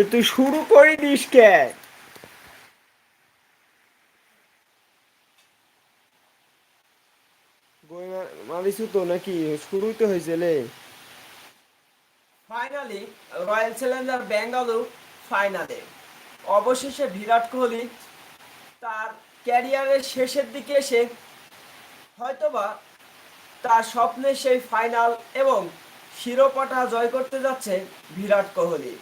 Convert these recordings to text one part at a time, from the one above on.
তো তুই শুরু করে দিস কে? বই মা- মারিছু তো নাকি শুরুই তো হয়েছে লে। ফাইনালি রয়্যাল চ্যালেঞ্জার বেঙ্গালুরু ফাইনালে অবশেষে বিরাট কোহলি তার ক্যারিয়ারের শেষের দিকে এসে হয়তোবা তার স্বপ্নের সেই ফাইনাল এবং শিরোপাটা জয় করতে যাচ্ছে বিরাট কোহলি।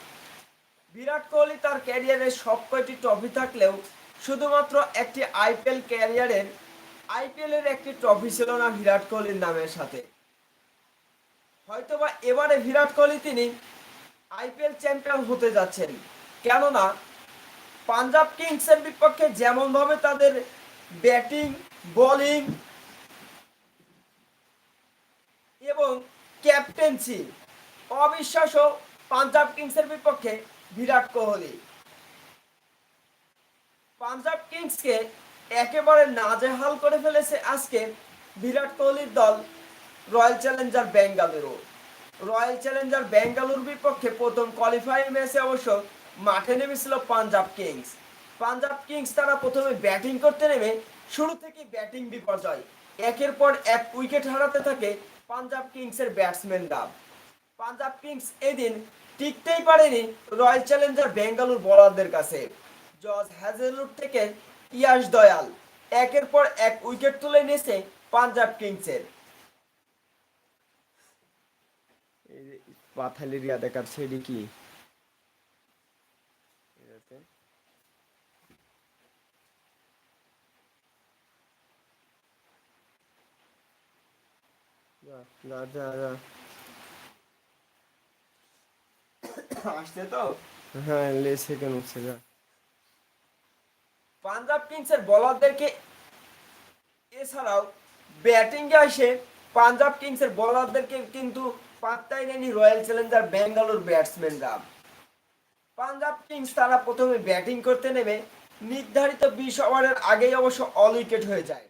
বিরাট কোহলি তার ক্যারিয়ারের সব কয়টি ট্রফি থাকলেও শুধুমাত্র একটি আইপিএল ক্যারিয়ারের আইপিএলের একটি ট্রফি ছিল না বিরাট কোহলির নামের সাথে। হয়তোবা এবারে বিরাট কোহলি তিনি আইপিএল চ্যাম্পিয়ন হতে যাচ্ছেন। কেননা পাঞ্জাব কিংসের বিপক্ষে যেমনভাবে তাদের ব্যাটিং বোলিং এবং ক্যাপ্টেন্সি অবিশ্বাস্য পাঞ্জাব কিংসের বিপক্ষে বিরাট কোহলি। পাঞ্জাব কিংসকে একেবারে নাজেহাল করে ফেলেছে আজকে বিরাট কোহলির দল Royal Challenger Bengaluru Royal Challenger বেঙ্গালুরুর বিপক্ষে প্রথম কোয়ালিফাইং ম্যাচে অবশ্য মাঠে নেমেছিল পাঞ্জাব কিংস। পাঞ্জাব কিংস তারা প্রথমে ব্যাটিং করতে নেমে শুরু থেকে ব্যাটিং বিপর্যয়। একের পর এক উইকেট হারাতে থাকে পাঞ্জাব কিংসের ব্যাটসম্যান ব্যাটসম্যানরা। পাঞ্জাব কিংস এদিন টিকতেই পারেনি রয়্যাল চ্যালেঞ্জার বেঙ্গালুরু বোলারদের কাছে। জজ হ্যাজেলউড থেকে ইয়াশ দয়াল একের পর এক উইকেট তুলে নিয়েছে পাঞ্জাব কিংসের। পাথালির ইয়া দেখাচ্ছে এটি কি? যা, যা যা যা আসছে তো হ্যাঁ লে সেকেন্ড উঠছে যা। পাঞ্জাব কিংসের বোলারদেরকে এছাড়াও ব্যাটিং এ এসে পাঞ্জাব কিংসের বোলারদেরকে কিন্তু পাত্তাই নেয়নি রয়্যাল চ্যালেঞ্জার বেঙ্গালুর ব্যাটসম্যানরা পাঞ্জাব কিংস তারা প্রথমে ব্যাটিং করতে নেমে নির্ধারিত বিশ ওভারের আগেই অবশ্য অল উইকেট হয়ে যায়।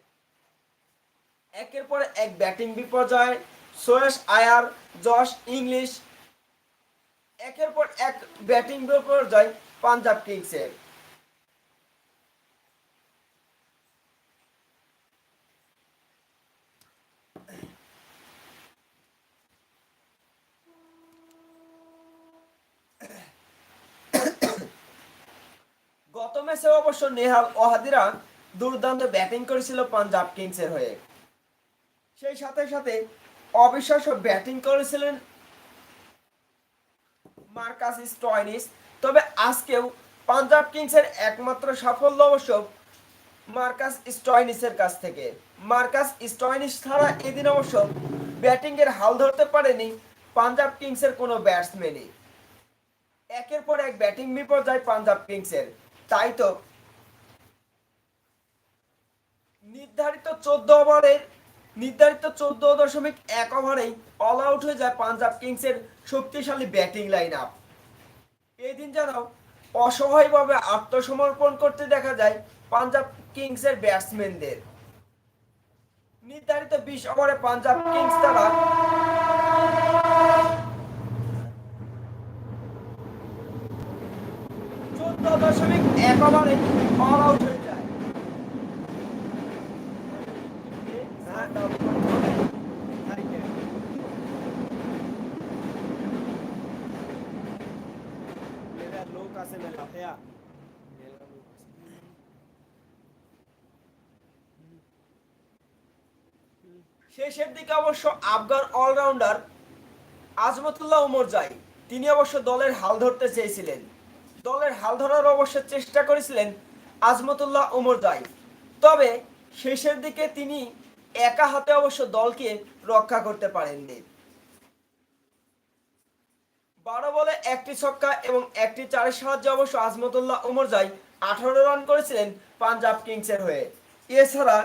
একের পর এক ব্যাটিং বিপর্যয় সোয়েশ আয়ার জশ ইংলিশ একের পর এক ব্যাটিং বিপর্যয় পাঞ্জাব কিংসের গত ম্যাচে অবশ্য নেহাল ওহাদিরা দুর্দান্ত ব্যাটিং করেছিল পাঞ্জাব কিংসের হয়ে। সেই সাথে সাথে অবিশ্বাস্য ব্যাটিং করেছিলেন মার্কাস স্টয়নিস। তবে আজকেও পাঞ্জাব কিংসের একমাত্র সাফল্য অবশ্য মার্কাস স্টয়নিসের কাছ থেকে। মার্কাস স্টয়নিস ছাড়া এদিন অবশ্য ব্যাটিং এর হাল ধরতে পারেনি পাঞ্জাব কিংসের কোনো ব্যাটসম্যানই। একের পর এক ব্যাটিং বিপর্যয় পাঞ্জাব কিংসের। তাই তো নির্ধারিত চোদ্দ ওভারের নির্ধারিত চোদ্দ দশমিক এক ওভারেই অল আউট হয়ে যায় পাঞ্জাব কিংসের শক্তিশালী ব্যাটিং লাইন আপ এই দিন যেন অসহায়ভাবে আত্মসমর্পণ করতে দেখা যায় পাঞ্জাব কিংসের ব্যাটসম্যানদের নির্ধারিত বিশ ওভারে পাঞ্জাব কিংস তারা চোদ্দ দশমিক এক ওভারে অল আউট হয়ে যায়। শেষের দিকে অবশ্য আফগান অলরাউন্ডার আজমতুল্লাহ উমর যাই তিনি অবশ্য দলের হাল ধরতে চেয়েছিলেন। দলের হাল ধরার অবশ্য চেষ্টা করেছিলেন আজমতুল্লাহ উমর যাই তবে শেষের দিকে তিনি একা হাতে অবশ্য দলকে রক্ষা করতে পারেননি। বারো বলে একটি ছক্কা এবং একটি চারের সাহায্যে অবশ্য আজমতুল্লাহ উমর যাই আঠারো রান করেছিলেন পাঞ্জাব কিংসের হয়ে। এছাড়া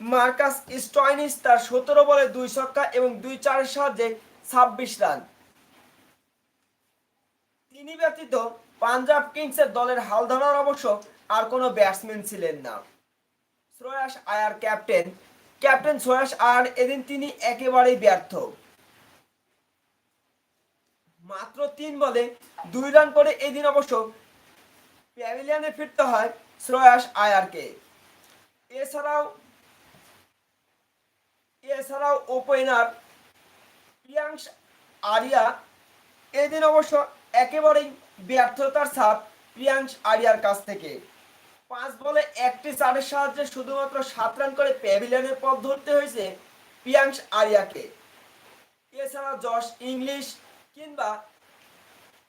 মার্কাস স্টয়নিস তার সতেরো বলে দুই ছক্কা এবং দুই চারের সাহায্যে ছাব্বিশ রান। তিনি ব্যতীত পাঞ্জাব কিংসের দলের হাল ধরার অবশ্য আর কোনো ব্যাটসম্যান ছিলেন না। শ্রেয়াস আয়ার ক্যাপ্টেন ক্যাপ্টেন শ্রেয়াস আয়ার এদিন তিনি একেবারেই ব্যর্থ। মাত্র তিন বলে দুই রান করে এদিন অবশ্য প্যাভিলিয়নে ফিরতে হয় শ্রেয়াস আয়ারকে। এছাড়াও এছাড়াও ওপেনার প্রিয়াংশ আরিয়া। এদিন অবশ্য একেবারেই ব্যর্থতার ছাপ প্রিয়াংশ আরিয়ার কাছ থেকে। পাঁচ বলে একটি চারের সাহায্যে শুধুমাত্র সাত রান করে প্যাভিলিয়নের পথ ধরতে হয়েছে প্রিয়াংশ আরিয়াকে। এছাড়া জশ ইংলিশ কিংবা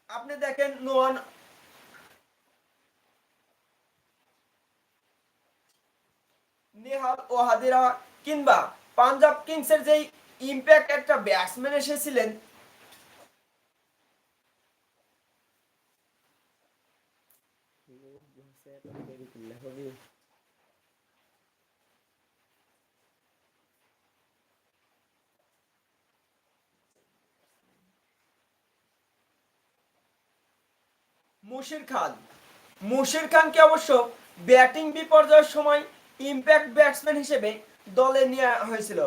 আপনি দেখেন নোয়ান নেহাল ও হাদিরা কিংবা পাঞ্জাব কিংসের যেই ইম্প্যাক্ট একটা ব্যাটসম্যান এসেছিলেন, মুশির খান। মুশির খানকে অবশ্য ব্যাটিং বিপর্যয়ের সময় ইম্প্যাক্ট ব্যাটসম্যান হিসেবে দলে নেওয়া হয়েছিল।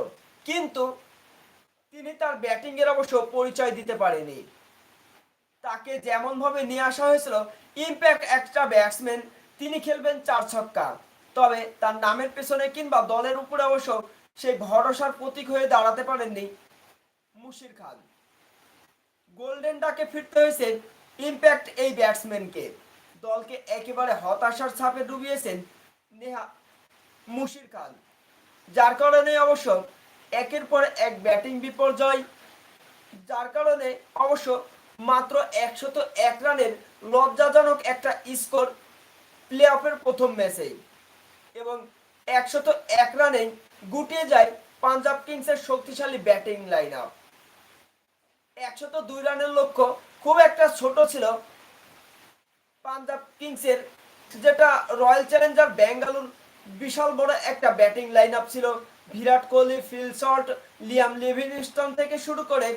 কিন্তু তিনি তার ব্যাটিং এর অবশ্য পরিচয় দিতে পারেনি। তাকে যেমন ভাবে নিয়ে আসা হয়েছিল ইম্প্যাক্ট একটা ব্যাটসম্যান তিনি খেলবেন চার ছক্কা। তবে তার নামের পেছনে কিংবা দলের উপরে অবশ্য সেই ভরসার প্রতীক হয়ে দাঁড়াতে পারেননি মুশির খান। গোল্ডেন ডাকে ফিরতে হয়েছে ইম্প্যাক্ট এই ব্যাটসম্যানকে দলকে একেবারে হতাশার ছাপে ডুবিয়েছেন নেহা মুশির খান। যার কারণে অবশ্য একের পর এক ব্যাটিং বিপর্যয়। যার কারণে অবশ্য মাত্র একশত এক রানের লজ্জাজনক একটা স্কোর প্লে অফের প্রথম ম্যাচেই এবং একশত এক রানেই গুটিয়ে যায় পাঞ্জাব কিংসের শক্তিশালী ব্যাটিং লাইন আপ একশত দুই রানের লক্ষ্য খুব একটা ছোট ছিল পাঞ্জাব কিংসের, যেটা রয়্যাল চ্যালেঞ্জার ব্যাঙ্গালোর বিশাল বড় একটা ব্যাটিং লাইন আপ ছিল। Virat Kohli, Phil Short Liam Livingstone থেকে শুরু করে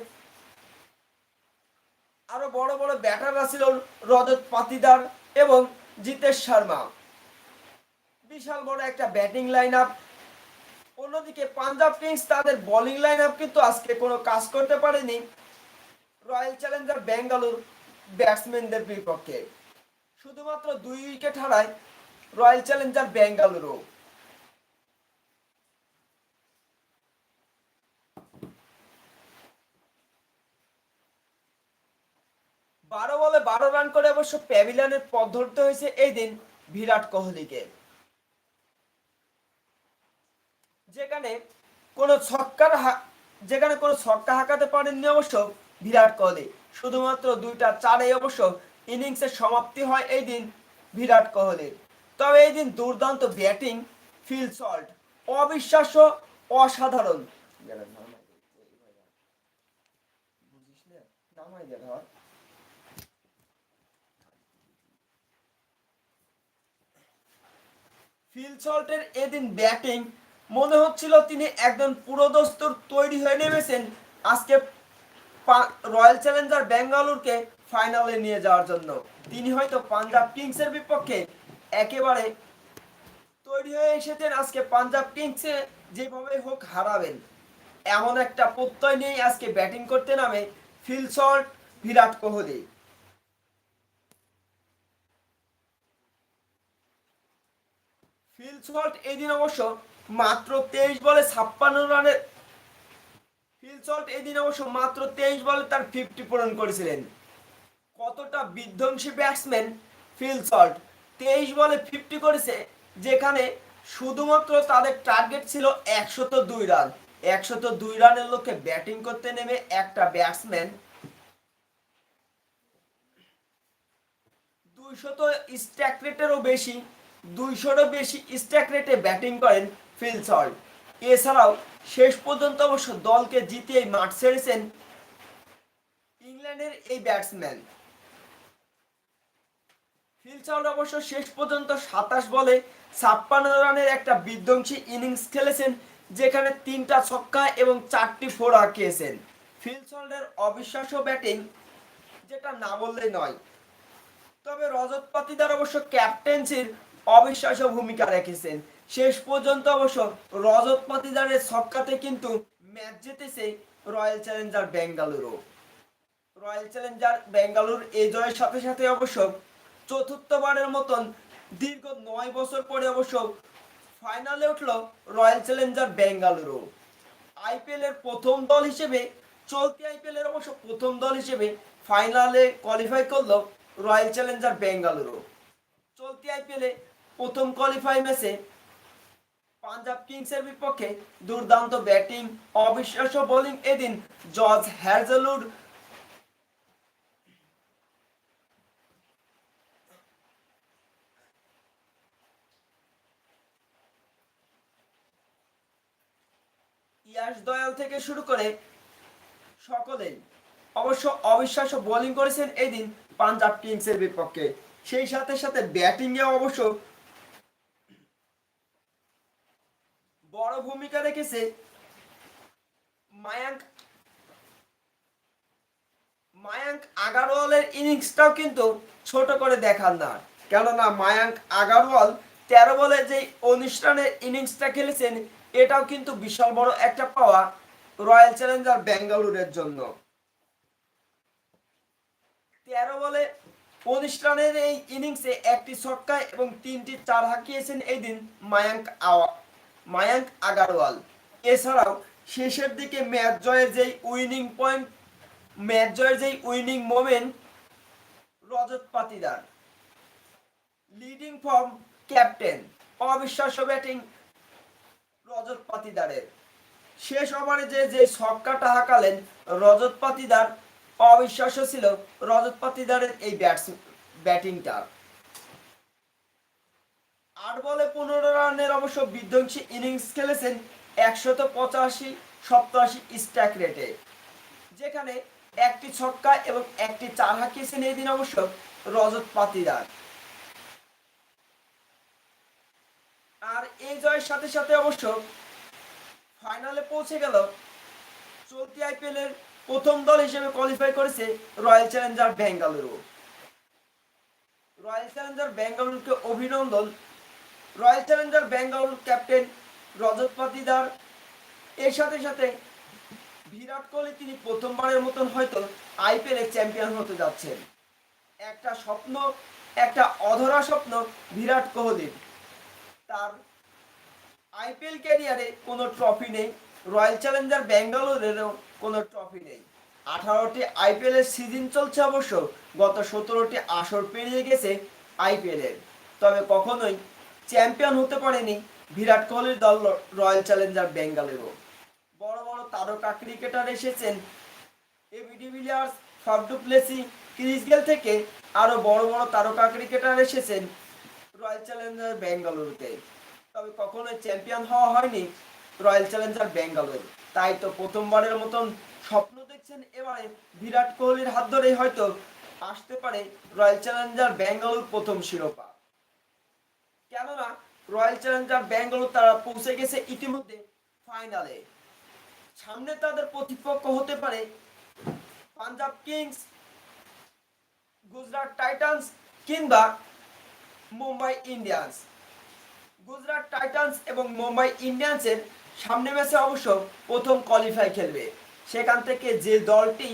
আরও বড় বড় ব্যাটাররা ছিল রজত পাতিদার এবং জিতেশ শর্মা। বিশাল বড় একটা ব্যাটিং লাইন আপ অন্যদিকে পাঞ্জাব কিংস তাদের বোলিং লাইন আপ কিন্তু আজকে কোনো কাজ করতে পারেনি। রয়্যাল চ্যালেঞ্জার ব্যাঙ্গালোর ব্যাটসম্যানদের বিপক্ষে। শুধুমাত্র দুই উইকেট হারায় রয়্যাল চ্যালেঞ্জার ব্যাঙ্গালুরু বারো বলে বারো রান করে অবশ্য প্যাভিলিয়নের পথ ধরতে হয়েছে এই দিন বিরাট কোহলিকে। যেখানে কোনো ছক্কার যেখানে কোনো ছক্কা হাঁকাতে পারেননি অবশ্য বিরাট কোহলি। শুধুমাত্র দুইটা চারে অবশ্য ইনিংসের সমাপ্তি হয় এই দিন বিরাট কোহলির। তবে এই দিন দুর্দান্ত ব্যাটিং ফিল সল্ট অবিশ্বাস্য, অসাধারণ। ফিল সল্টের এদিন ব্যাটিং, মনে হচ্ছিল তিনি একদম পুরোদস্তুর তৈরি হয়ে নেমেছেন আজকে রয়্যাল চ্যালেঞ্জার বেঙ্গালুরুকে ফাইনালে নিয়ে যাওয়ার জন্য তিনি হয়তো পাঞ্জাব কিংসের বিপক্ষে একেবারে তৈরি হয়ে এসেছেন আজকে পাঞ্জাব কিংসে, যেভাবে হোক হারাবেন। এমন একটা প্রত্যয় নিয়েই আজকে ব্যাটিং করতে নামে Phil Salt Virat Kohli. Phil Salt এদিন অবশ্য মাত্র তেইশ বলে ছাপ্পান্ন রানের ফিলসল্ট এদিন অবশ্য মাত্র তেইশ বলে তার ফিফটি পূরণ করেছিলেন। কতটা বিধ্বংসী ব্যাটসম্যান ফিল সল্ট তেইশ বলে ফিফটি করেছে, যেখানে শুধুমাত্র তাদের টার্গেট ছিল একশত দুই রান একশত দুই রানের লক্ষ্যে ব্যাটিং করতে নেমে একটা ব্যাটসম্যান দুইশত স্ট্যাক রেটেরও বেশি, দুইশোরও বেশি স্ট্যাক রেটে ব্যাটিং করেন ফিল এছাড়াও শেষ পর্যন্ত অবশ্য দলকে জিতিয়ে মাঠ ছেড়েছেন ইংল্যান্ডের এই ব্যাটসম্যান ফিল সল্ট অবশ্য শেষ পর্যন্ত সাতাশ বলে ছাপ্পান্ন রানের একটা বিধ্বংসী ইনিংস খেলেছেন, যেখানে তিনটা ছক্কা এবং চারটি ফোর হাঁকিয়েছেন ফিল অবিশ্বাস্য ব্যাটিং যেটা না বললেই নয়। তবে রজত পাতিদার অবশ্য ক্যাপ্টেন্সির অবিশ্বাস্য ভূমিকা রেখেছেন। শেষ পর্যন্ত অবশ্য রজত পাতিদারের ছক্কাতে কিন্তু ম্যাচ জিতেছে Royal Challenger Bengaluru. Royal Challenger Bengaluru এই জয়ের সাথে সাথে অবশ্য চতুর্থবারের মতন দীর্ঘ নয় বছর পরে অবশ্য ফাইনালে উঠল রয়্যাল চ্যালেঞ্জার বেঙ্গালুরু। আইপিএল এর প্রথম দল হিসেবে, চলতি আইপিএল এর অবশ্য প্রথম দল হিসেবে ফাইনালে কোয়ালিফাই করল রয়্যাল চ্যালেঞ্জার বেঙ্গালুরু। চলতি আইপিএল প্রথম কোয়ালিফাই ম্যাচে পাঞ্জাব কিংসের বিপক্ষে দুর্দান্ত ব্যাটিং, অবিশ্বাস্য বোলিং এদিন জর্জ হ্যাজেলুড ইয়াশ দয়াল থেকে শুরু করে সকলেই অবশ্য অবিশ্বাস্য বোলিং করেছেন এদিন পাঞ্জাব কিংসের বিপক্ষে। সেই সাথে সাথে ব্যাটিংয়ে অবশ্য বড় ভূমিকা রেখেছে মায়াঙ্ক মায়াঙ্ক আগারওয়ালের ইনিংসটাও কিন্তু ছোট করে দেখার না। কেননা মায়াঙ্ক আগারওয়াল তেরো বলে যে উনিশ রানের ইনিংসটা খেলেছেন এটাও কিন্তু বিশাল বড় একটা পাওয়া রয়্যাল চ্যালেঞ্জার বেঙ্গালুরের জন্য। তেরো বলে উনিশ রানের এই ইনিংসে একটি ছক্কা এবং তিনটি চার হাঁকিয়েছেন এই দিন মায়াঙ্ক আওয়া, মায়াঙ্ক আগারওয়াল। এছাড়াও শেষের দিকে ম্যাচ জয়ের যেই উইনিং পয়েন্ট, ম্যাচ জয়ের যেই winning moment, Rajat Patidar. Leading form captain. অবিশ্বাস্য ব্যাটিং রজত শেষ ওভারে যে যে ছক্কাটা হাঁকালেন অবিশ্বাস্য ছিল এই ব্যাটস ব্যাটিংটা আট বলে পনেরো রানের অবশ্য বিধ্বংসী ইনিংস খেলেছেন একশত পঁচাশি, সপ্তাশি স্ট্যাক রেটে। যেখানে একটি ছক্কা এবং একটি চার হাঁকিয়েছেন এই দিন অবশ্য রজত পাতিদার আর এই জয়ের সাথে সাথে অবশ্য ফাইনালে পৌঁছে গেল। চলতি আইপিএল এর প্রথম দল হিসেবে কোয়ালিফাই করেছে Royal Challenger Bengaluru Royal Challenger বেঙ্গালুরুকে অভিনন্দন। Royal Challenger Bengaluru captain Rajat Patidar. এর সাথে সাথে বিরাট কোহলি তিনি প্রথমবারের মতন হয়তো আইপিএল এর চ্যাম্পিয়ন হতে যাচ্ছেন। একটা স্বপ্ন, একটা অধরা স্বপ্ন বিরাট কোহলির। তার আইপিএল ক্যারিয়ারে কোনো ট্রফি নেই। রয়্যাল চ্যালেঞ্জার ব্যাঙ্গালোরেরও কোনো ট্রফি নেই। আঠারোটি আইপিএলের সিজন চলছে অবশ্য, গত সতেরোটি আসর পেরিয়ে গেছে আইপিএলের তবে কখনোই চ্যাম্পিয়ন হতে পারেনি বিরাট কোহলির দল রয়্যাল চ্যালেঞ্জার বেঙ্গালুরু বড় বড় তারকা ক্রিকেটার এসেছেন AB de Villiers Faf du Plessis, Chris Gayle থেকে আরও বড় বড় তারকা ক্রিকেটার এসেছেন রয়্যাল চ্যালেঞ্জার বেঙ্গালুরুতে তবে কখনো চ্যাম্পিয়ন হওয়া হয়নি রয়্যাল চ্যালেঞ্জার বেঙ্গালুরু তাই তো প্রথমবারের মতন স্বপ্ন দেখছেন এবারে বিরাট কোহলির হাত ধরেই হয়তো আসতে পারে রয়্যাল চ্যালেঞ্জার বেঙ্গালুর প্রথম শিরোপা। কেননা রয়্যাল চ্যালেঞ্জার বেঙ্গালুর তারা পৌঁছে গেছে ইতিমধ্যে ফাইনালে সামনে তাদের প্রতিপক্ষ হতে পারে পাঞ্জাব কিংস গুজরাট টাইটান্স কিংবা মুম্বাই ইন্ডিয়ান্স। গুজরাট টাইটান্স এবং মুম্বাই ইন্ডিয়ান্সের সামনে ম্যাচে অবশ্য প্রথম কোয়ালিফাই খেলবে। সেখান থেকে যে দলটি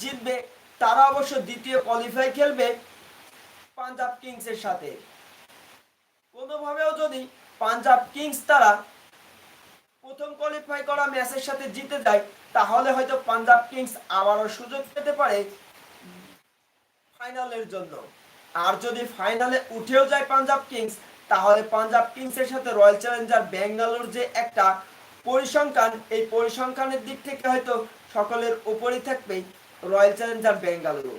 জিতবে, তারা অবশ্য দ্বিতীয় কোয়ালিফাই খেলবে পাঞ্জাব কিংসের সাথে। কোনোভাবেও যদি পাঞ্জাব কিংস তারা প্রথম কোয়ালিফাই করা ম্যাচের সাথে জিতে যায়, তাহলে হয়তো পাঞ্জাব কিংস আবারও সুযোগ পেতে পারে ফাইনালের জন্য। আর যদি ফাইনালে উঠেও যায় পাঞ্জাব কিংস, তাহলে পাঞ্জাব কিংসের সাথে রয়্যাল চ্যালেঞ্জার বেঙ্গালোর যে একটা পরিসংখ্যান, এই পরিসংখ্যানের দিক থেকে হয়তো সকলের উপরেই থাকবে রয়্যাল চ্যালেঞ্জার বেঙ্গালুরু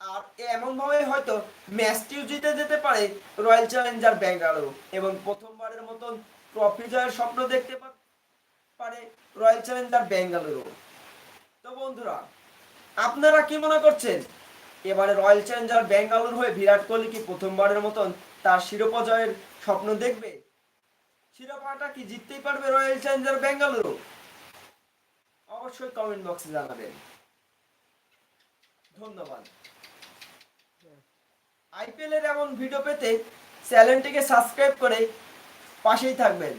আর এমন ভাবে হয়তো ম্যাচটিও জিতে যেতে পারে রয়্যাল চ্যালেঞ্জার বেঙ্গালুরু এবং প্রথমবারের মতন ট্রফি জয়ের স্বপ্ন দেখতে পারে রয়্যাল চ্যালেঞ্জার বেঙ্গালুরু তো বন্ধুরা, আপনারা কি মনে করছেন? এবারে রয়্যাল চ্যালেঞ্জার ব্যাঙ্গালোর হয়ে বিরাট কোহলি কি প্রথমবারের মতন তার শিরোপা জয়ের স্বপ্ন দেখবে শিরোপাটা কি জিততেই পারবে রয়্যাল চ্যালেঞ্জার বেঙ্গালুরু অবশ্যই কমেন্ট বক্সে জানাবেন ধন্যবাদ আইপিএল এর এমন ভিডিও পেতে চ্যানেলটিকে সাবস্ক্রাইব করে পাশেই থাকবেন